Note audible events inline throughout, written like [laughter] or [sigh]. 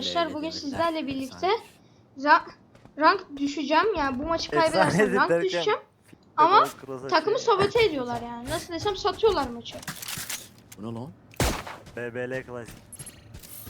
Arkadaşlar. Bugün sizlerle birlikte za- rank düşeceğim. Yani bu maçı kaybedersem rank düşeceğim. Ama takımı sabote ediyorlar yani. Nasıl desem satıyorlar maçı. Bu ne lan? BBL klasik.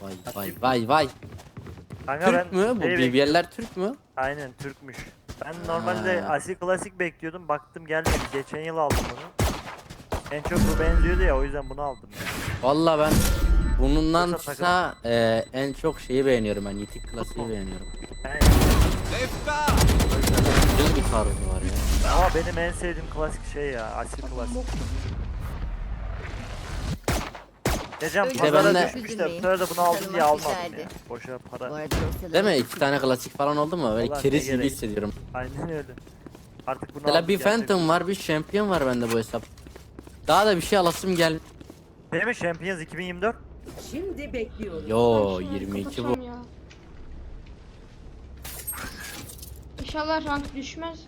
Vay vay vay vay. Kanka Türk ben mü? Bu şey BBL'ler Türk mü? Aynen Türkmüş. Ben normalde Ha. Asil klasik bekliyordum. Baktım gelmedi. Geçen yıl aldım bunu. En çok bu benziyordu ya o yüzden bunu aldım. Valla ben bunundan Yoksa kısa e, en çok şeyi beğeniyorum ben. Yitik klasiği beğeniyorum. Güzel bir tarzı var ya. ama benim en sevdiğim klasik şey ya. Asil klasik. Geçen Öyle pazara ben de- düşmüş de bu sefer de bunu aldım diye almadım ya. Boşa Bu para. arada Değil mi? İki tane klasik falan oldu mu? Böyle Ulan keriz ne gibi gerek. hissediyorum. Aynen öyle. Artık bunu Mesela aldım bir. Phantom var, bir Champion var bende bu hesap. Daha da bir şey alasım gel. Değil mi Champions 2024? Şimdi bekliyorum. Yo şunu 22 bu. kapatsam ya. İnşallah rank düşmez.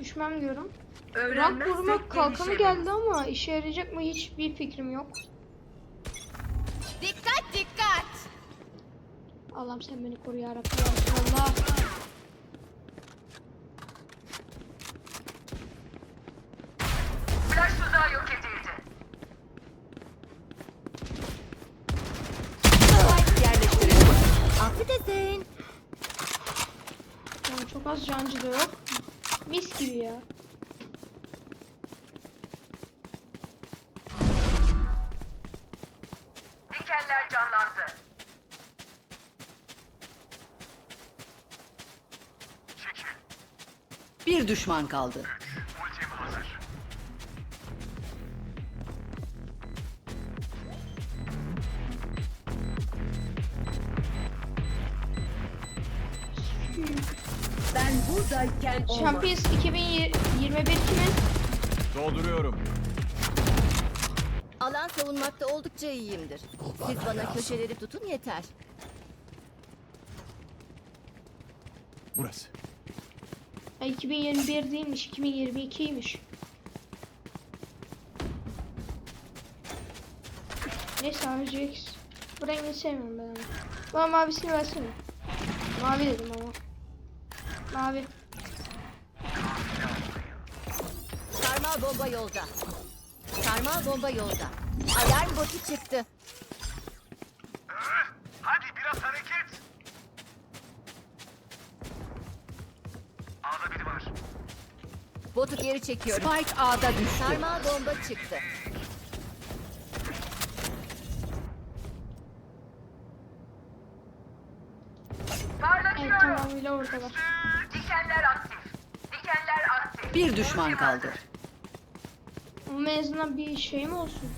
Düşmem diyorum. Rank Öğrenmezsek vurmak kalkanı gelişemeyiz. geldi ama işe yarayacak mı hiçbir fikrim yok. Dikkat dikkat. Allah'ım sen beni koru ya Rabbi ya Resulallah. Yerleştirelim. Affedersin. Yani çok az cancı da yok. Mis gibi ya. Dikenler canlandı. Bir düşman kaldı. Champions 2021 kimin? Dolduruyorum. Alan savunmakta oldukça iyiyimdir. Siz bana köşeleri tutun yeter. Burası. Ha, 2021 değilmiş, 2022'ymiş. Neyse RGX. Bu rengi sevmiyorum ben ama. Bana mavisini versene. Mavi dedim ama. Mavi. Sarmal bomba yolda. Sarmal bomba yolda. Alarm botu çıktı. Hadi biraz hareket. Ağda biri var. Botu geri çekiyorum. Spike A'da düştü. Sarmal bomba çıktı. Evet tamamıyla oradalar. Dikenler aktif. Dikenler aktif. Bir düşman kaldı. En azından bir şeyim olsun.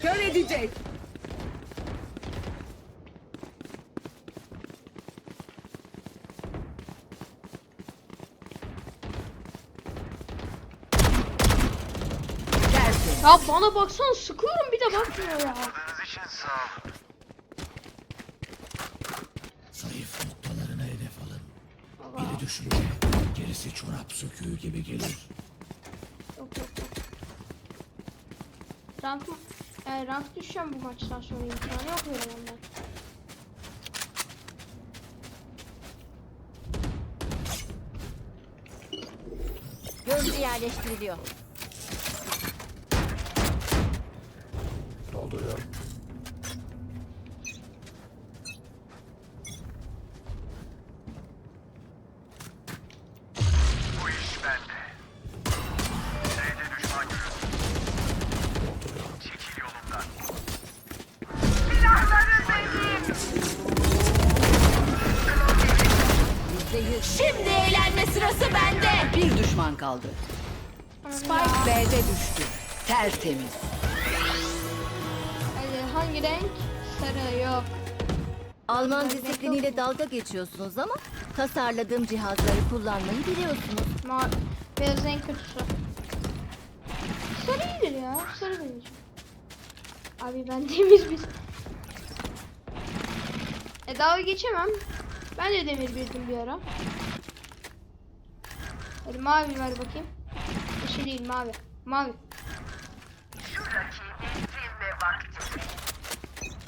Kör edecek. Ya bana baksana sıkıyorum bir de bakmıyor ya. İçin sağ olun. Zayıf noktalarına hedef alın. Biri düşünce gerisi çorap söküğü gibi gelir. yok yok yok. Rank, e, rank düşeceğim bu maçtan sonra imkanı yok böyle ondan. Gözcü yerleştiriliyor. Dolduruyorum. Alman disipliniyle dalga geçiyorsunuz ama tasarladığım cihazları kullanmayı biliyorsunuz. Ma beyaz en kötüsü. Sarı iyidir ya. Sarı deneyeceğim. Abi ben [laughs] temiz bir... E dalga geçemem. Ben de demir bildim bir ara. Hadi mavi ver bakayım. Yeşil değil mavi. Mavi.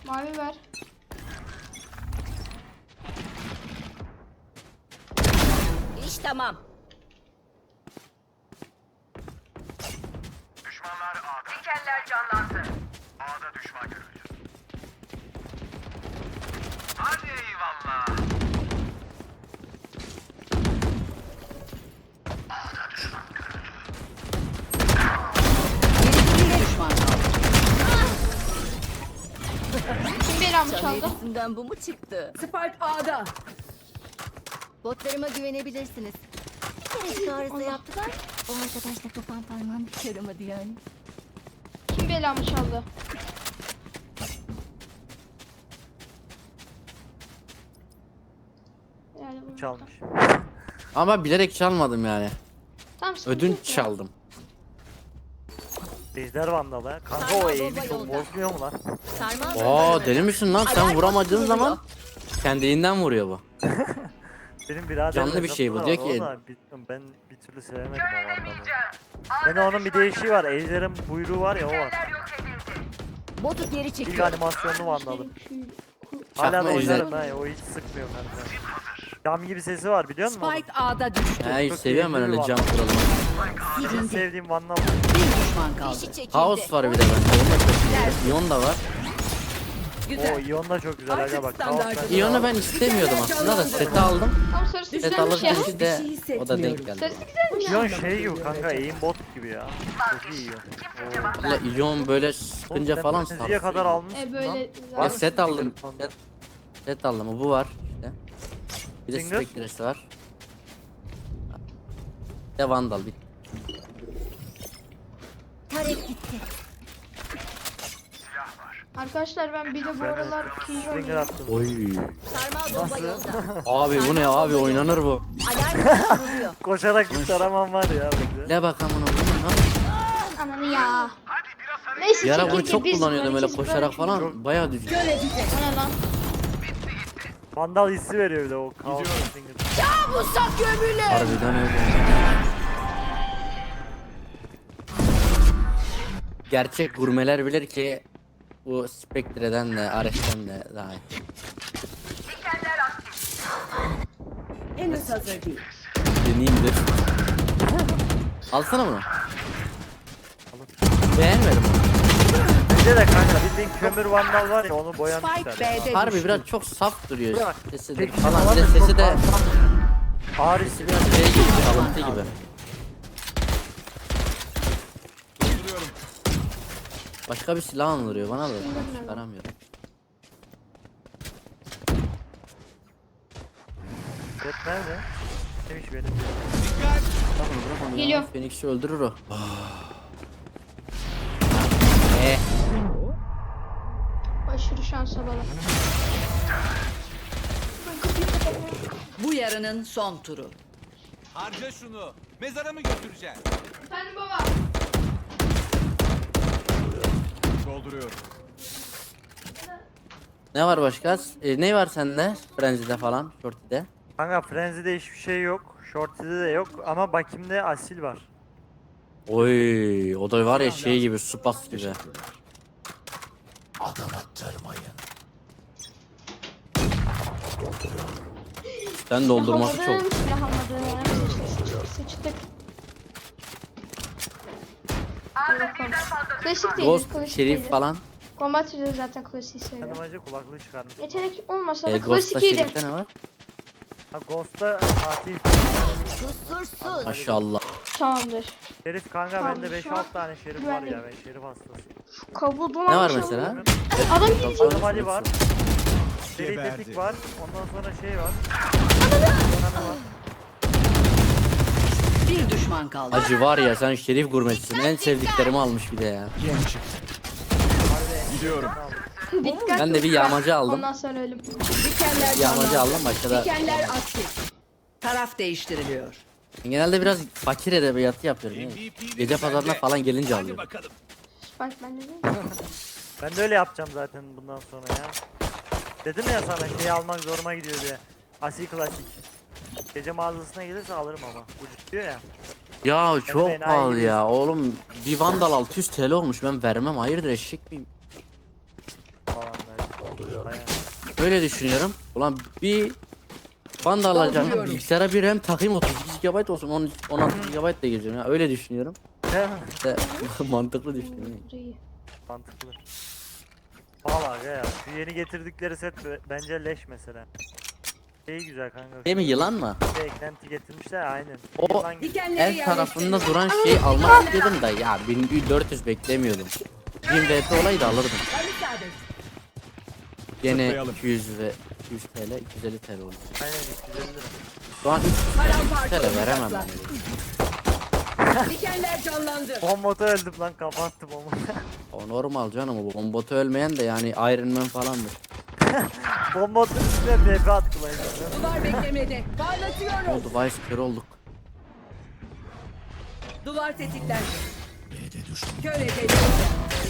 Mavi ver. Tamam. Düşmanlar A'da. Dikenler canlandı. A'da düşman görüldü. Hadi eyvallah. Bir düşman kaldı. Kim belamı çaldı? Bu mu çıktı? Spike A'da. Botlarıma güvenebilirsiniz. Keşke arıza yaptılar. O arkadaşla kapan parmağım hiç yaramadı yani. Kim belamı çaldı? Yani bunu- Çalmış. Ama bilerek çalmadım yani. Tamam sıkıntı Ödünç yok ya. çaldım. Ejder Vandalı ha. Kanka Sarmal o bomba eğimi çok yolda. bozmuyor mu lan? Sarmal Oo deli misin lan? Sen vuramadığın zaman kendiliğinden vuruyor bu. [laughs] Benim birader Canlı bir şey bu, diyor ki- ben bir türlü sevemedim o. Ben de onun bir değişiği var. Ejder'in buyruğu var ya o var. Botu geri İlk çekiyor. animasyonlu Vandalı. Şu- Hala da Çakma ejder. oynarım ha. O hiç sıkmıyor bende. Cam gibi sesi var biliyor musun? Spike A'da düştü. He Çok seviyorum ben keyifli öyle bir cam Vandal. Benim sevdiğim Vandalı. Bir düşman kaldı. Çekildi. Kaos var bir de bende. Onu da çok seviyorum. Ion da var. O Güzel. Ion da çok güzel aga bak. var. ben istemiyordum aslında da seti aldım. Tam sarısı Set güzelmiş ya. alırken işte şey o da denk geldi. Sarısı güzelmiş. Ion şey gibi kanka aimbot gibi ya. Çok iyi. Oo. Valla Ion böyle sıkınca falan sarıyor. kadar almışsın E böyle. Ya set aldım. Set, set aldım. Bu var işte. Bir de Singer? Spectre'si var. Bir de Vandal bir. Tarek gitti. Arkadaşlar ben bir de bu aralar ikinci Stinger oynuyorum. attım. Oy. Sarmal bomba yolda. [laughs] Abi bu ne abi oynanır bu. Alarm botu kuruluyor. [laughs] Koşarak taraman var ya. Ne bakalım onu bunu lan. Ananı ya. Hadi biraz hareket. Neyse Bir ara bunu çekildi, çok biz kullanıyordum öyle koşarak bırakıyoruz. falan. Bayağı düzgün. O ne lan? Vandal hissi veriyor bir de o Kaos Stinger. Harbiden öyle. Gerçek gurmeler bilir ki bu Spectre'den de Ares'ten de daha iyi. Henüz hazır değil. Deneyeyim de. Alsana bunu. Beğenmedim onu. Bence de kanka bildiğin kömür vandal var ya onu Spike boyamışlar. B'de Harbi biraz çok saf duruyor sesi de falan. Bir de sesi de Ağır hissi biraz şey gibi, alıntı gibi. Başka bir silah andırıyor bana da çıkaramıyorum. Set nerede? Demiş benim. Bırak onu, onu ya. Geliyor. Phoenix'i öldürür o. Eh, Aşırı şansa bağlı. Ben. Bu yarının son turu. Harca şunu. Mezara mı götüreceksin? Efendim baba. Dolduruyorum. ne var başka? E, ne var sende? Frenzy'de falan, Shorty'de. Kanka Frenzy'de hiçbir şey yok. Shorty'de de yok ama Bakim'de asil var. Oy, o da var ya şey gibi, Supas gibi. Adam attırmayın. Sen doldurması çok. Sıçtık, bakalım. Klasik değil, Ghost, klasik Şerif değil. falan. Combat Reload zaten klasiği Kendim seviyorum. önce kulaklığı çıkarmış. Yetenek olmasa E, da Ghost'ta klasik iyiydi. Şerif'te ne var? Ha Ghost'ta Fatih. Kusursuz. Maşallah. Tamamdır. Şerif kanka Tamam, bende şu 5-6 an tane şerif var ya ben şerif hastasıyım. Kabuğu Ne var dolanmış mesela? Adam gidecek. Adam Ali var. Seri tetik var. Ondan sonra şey var. Donanı var. Düşman kaldı. Acı var ya sen Şerif gurmesisin. En sevdiklerimi almış bir de ya. Gidiyorum. Dikkat. Ben de bir yağmacı aldım. Ondan sonra ölüm. Dikenler Yağmacı aldım başka da. Dikenler aktif. Taraf değiştiriliyor. Genelde biraz fakir edebiyatı yapıyorum. ya. Gece pazarına falan gelince alıyorum. bakalım. [laughs] Ben de öyle yapacağım zaten bundan sonra ya. Dedim ya sana şey almak zoruma gidiyor diye. Asi klasik. Gece mağazasına gelirse alırım ama. Ucuz diyor ya. Ya çok pahalı gibi. ya oğlum. Bir vandal 600 TL olmuş ben vermem hayırdır eşek miyim? Falan böyle. Öyle düşünüyorum. Ulan bir vandal alacağım. Bilgisayara bir RAM takayım 32 GB olsun 10, 16 GB da gireceğim ya öyle düşünüyorum. İşte [laughs] mantıklı düşünüyorum. İyi. Mantıklı. Valla aga ya. Şu yeni getirdikleri set be- bence leş mesela. Şey güzel kanka. Değil mi yılan mı? Eklenti getirmişler aynen. O- Yılan gibi. El tarafında duran şeyi almak istedim da ya 1400 beklemiyordum. 1000 VP olaydı alırdım. Gene Zıplayalım. 200 ve 200 TL 250 TL oldu. Aynen 250 lira. Şu an 300 Paramparça TL veremem yani. Dikenler canlandı. Bombota öldüm lan kapattım onu. O normal canım o bombotu ölmeyen de yani Iron Man falandır. Bombotun üstüne DP attı lan. işte. Duvar beklemede. Parlatıyorum. Oldu Vice kör olduk. Duvar tetiklendi. B'de düşman. Kör edildi.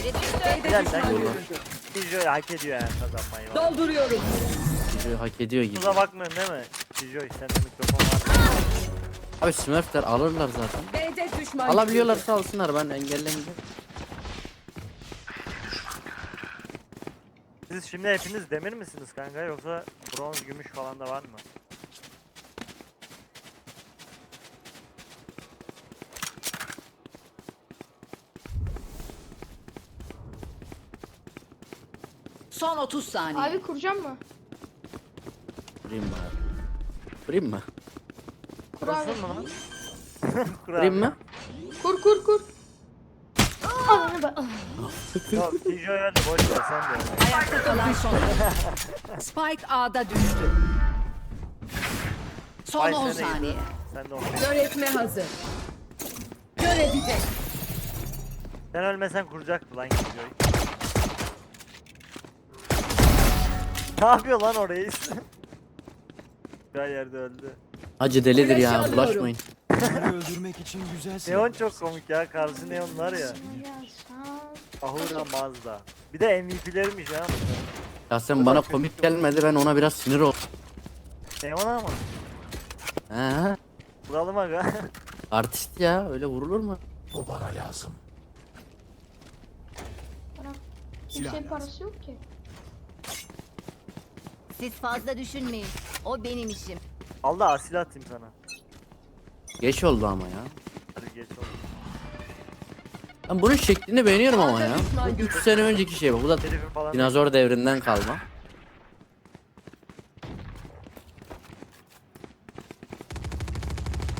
B'de düşman lan yolla. görüldü. Kijoy hak ediyor yani kazanmayı. valla. Dolduruyorum. Videoyu hak ediyor gibi. Kusura bakmıyorsun değil mi? Kijoy sende mikrofon var. Abi Smurfler alırlar zaten. B'de düşman Alabiliyorlarsa alsınlar ben engellemeyeceğim. Siz şimdi hepiniz demir misiniz kanka yoksa bronz gümüş falan da var mı? Son 30 saniye. Abi kuracağım mı? Vurayım mı abi? Vurayım mı? Kur abi. Kurasın mı lan? Kur Vurayım abi. mı? Kur kur kur. Ananı bak. Yok Kijoy öldü boş ver sen de. öyle. Ayakta kalan son. Spike A'da düştü. Son Ay, 10 sen de git. saniye. Sen de onu. Kör etme hazır. Kör edecek. Sen ölmesen kuracaktı lan Kijoy. ne yapıyor lan orayı? [laughs] Güzel yerde öldü. Acı delidir ya bulaşmayın. Öldürmek için güzel Neon çok komik ya. Karşı neonlar ya. Ya sağ Ahura Mazda. Bir de MVP'lermiş ya. bunlar. Ya sen bana komik gelmedi ben ona biraz sinir oldum. Neon ama. He? Vuralım aga. [laughs] Artist ya öyle vurulur mu? O bana lazım. Kimsenin parası yok ki. Siz fazla düşünmeyin. O benim işim. Al da asil atayım sana. Geç oldu ama ya. Hadi geç oldu. Ben bunun şeklini beğeniyorum ama ya. Bu 3 sene önceki şey bak. Bu da Herifin falan. dinozor devrinden kalma.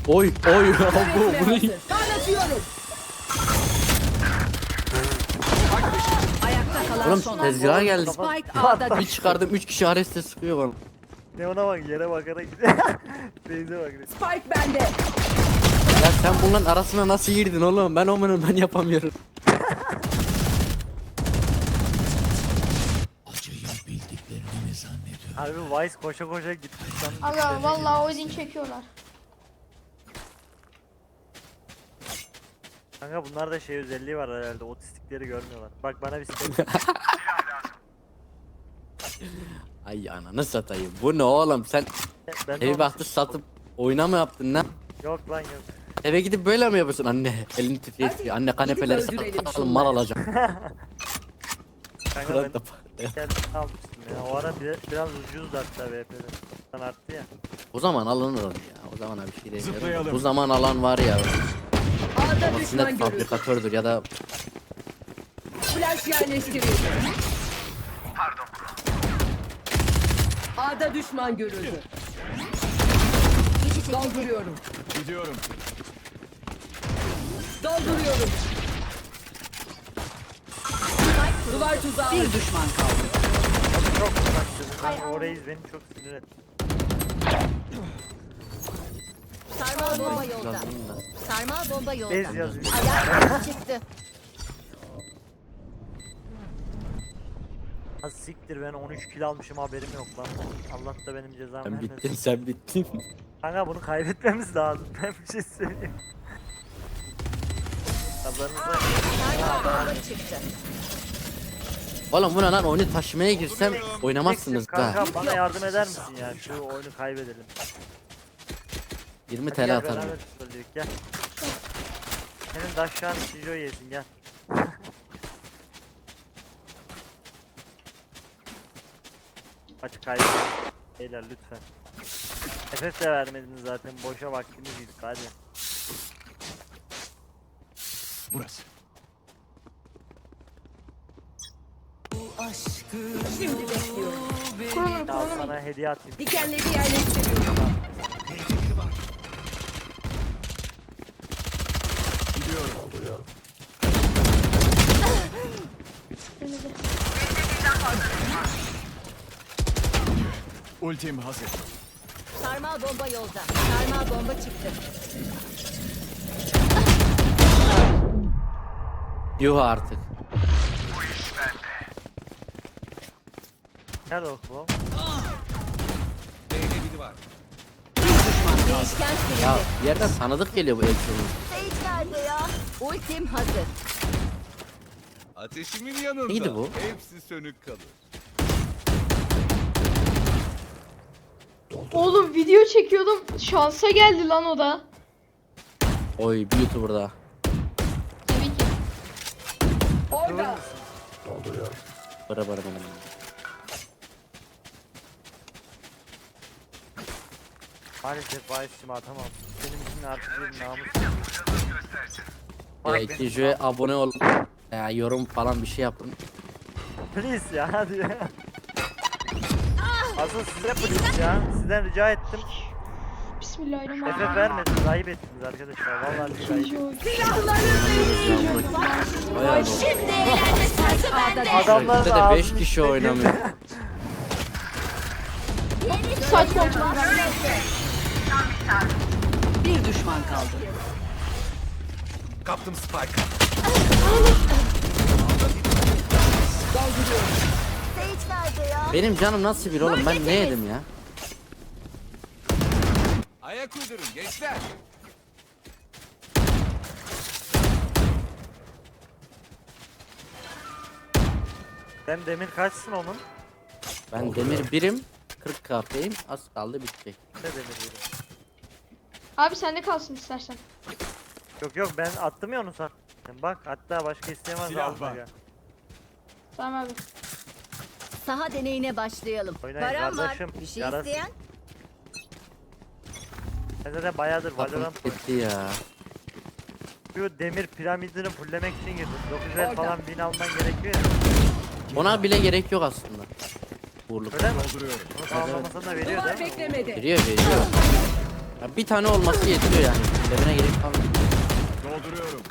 Oy oy [laughs] bu bu ne? Parlatıyorum. Ayakta kalan Oğlum son. tezgaha geldi. Spike A'da Bir çıkardım 3 kişi Ares'te sıkıyor bana. Neon'a bak yere bakarak [laughs] gidiyor. Beyze bak. Spike bende. Ya sen bunların arasına nasıl girdin oğlum? Ben onu ben yapamıyorum. Harbi Vice koşa koşa gitti. Aga vallahi Odin çekiyorlar. Kanka bunlar da şey özelliği var herhalde. Otistikleri görmüyorlar. Bak bana bir spek. [laughs] Ay ananı satayım. Bu ne oğlum? Sen ben de evi baktı satıp oyuna mı yaptın lan? Yok lan yok. Eve gidip böyle mi yapıyorsun anne? Elini titretiyor. Anne kanepeleri satalım mal alacağım. [laughs] Kanka ben da almıştım ya. O ara bir, biraz ucuzdu hatta VP'de. Sen arttı ya. O zaman alınır onu ya. O zaman bir şey demiyorum. Zıplayalım. Bu zaman alan var ya. A'da düşman görüldü. fabrikatördür ya da Flash yerleştirildi. A'da düşman görüldü. Dolduruyorum. Gidiyorum. Dolduruyorum. Duvar tuzağı. Bir düşman kaldı. Çok uzak dedim. Kanka o reis beni çok sinir etti. Sarmal bomba yolda. Sarmal bomba yolda. Bez yazıyor. Alarm çıktı. Ha siktir ben 13 kilo almışım haberim yok lan. Allah da benim cezamı Sen vermesin. bittin sen bittin. Kanka bunu kaybetmemiz lazım. Ben bir şey söyleyeyim. Çıktı. Oğlum buna lan oyunu taşımaya girsem oynamazsınız da. Kanka bana yardım eder misin ya? Şu oyunu kaybedelim. 20 Hadi TL gel atarım. beraber gel. Senin daşşağın Cijo yesin gel. [laughs] Hadi kaybedelim. Beyler lütfen. Efes de vermediniz zaten boşa vaktimiz gitti hadi. Burası. Şimdi bekliyorum. Kurulun Al kurulun. sana hediye atayım. Dikenleri yerleştiriyorum. Ultim hazır. Sarmal bomba yolda. Sarmal bomba çıktı. Yuh artık. Gel oğlum. B'de biri var. Değişken. Ya yerden tanıdık geliyor bu Elçin'in. Sage nerede ya? Ultim hazır. Ateşimin yanında. Neydi bu? Hepsi sönük kalır. Oğlum video çekiyordum. Şansa geldi lan o da. Oy bir YouTuber Bıra bıra. Maalesef bahisimi atamam. Benim için artık bir namus. Bak benim abone ol. Ya yorum falan bir şey yapın. Please ya hadi ya. Asıl size please ya. Sizden rica ettim. Bismillahirrahmanirrahim. Efe vermediniz. Ayıp ettiniz arkadaşlar. Vallahi billahi ayıp. Bayağı. Şimdi eğlenme sırası bende. Adamlar Bizde da de 5 ağzını kişi oynamıyor. Saç kontrolü. Bir düşman kaldı. Kaptım Spike. Sage nerede ya? Benim canım nasıl bir oğlum ben ne yedim ya? Ayak uydurun gençler. Sen demir kaçsın onun? Ben demir birim 40 KP'yim az kaldı bitecek. Ne demir biri? Abi sende kalsın istersen. Yok yok ben attım ya onu sen. Bak hatta başka isteyen varsa Silah var. ya. Tamam abi. Saha deneyine başlayalım. Oynayın Param var. kardeşim, Bir şey yarasın. isteyen? Ben zaten bayağıdır Valorant bitti ya. Şu demir piramidini fulllemek için girdim. 9 el Orada. falan bin alman gerekiyor ya. Ona bile gerek yok aslında. Vurluk. Öyle mi? Da veriyor Duvar değil mi? beklemedi. Veriyor veriyor. Ya bir tane olması yetiyor yani. Demine gerek kalmıyor. Dolduruyorum.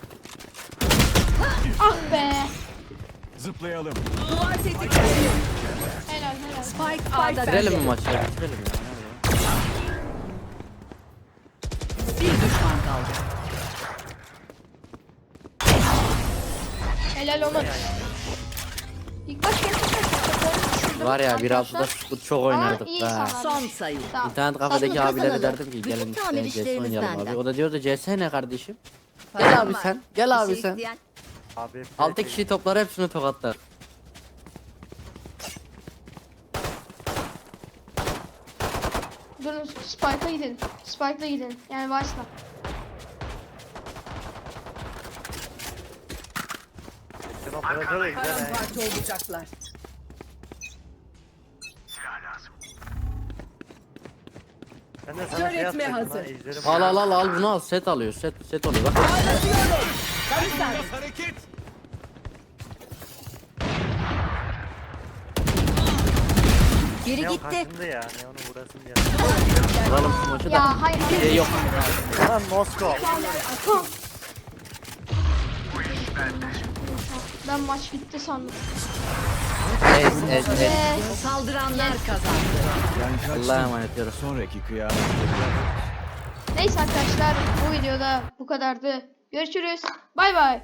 Ah be. Zıplayalım. Duvar tetikleniyor. Helal helal. Spike A'da Bitirelim mi maçı ya bitirelim ya. Bir düşman kaldı. Helal olmadı. İlk baş Var ya bir haftada sıfır çok oynardık iyi da. insanlar. Son sayı. Tamam. İnternet kafedeki abilere kazanalım. derdim ki Bütün gelin tamir işte CS oynayalım abi. O da diyordu CS ne kardeşim? Gel abi sen. Gel Bir abi şey sen. Abi hep 6 şey- kişiyi toplar hepsini tokatlar. Durun Spike'a gidelim. Spike'la gidelim. Yani Vice'la. Operatör de güzel he. Paramparça olacaklar. Ben de sana şey etme yapacaktım hazır. ha, ejderim. Al al al al bunu al set alıyor set set oluyor bak. Hareket. Biri Neon gitti. kaçındı ya. Neon'u vurasın diye. Vuralım şu maçı da. Ya hayır hayır. Şey yok. Lan Moskova. Tamam. Ben maç bitti sandım. Ez ez ez. Saldıranlar kazandı. Allah'a emanet ediyoruz. Sonraki kıyamet. neyse arkadaşlar bu videoda bu kadardı. Görüşürüz. Bay bay.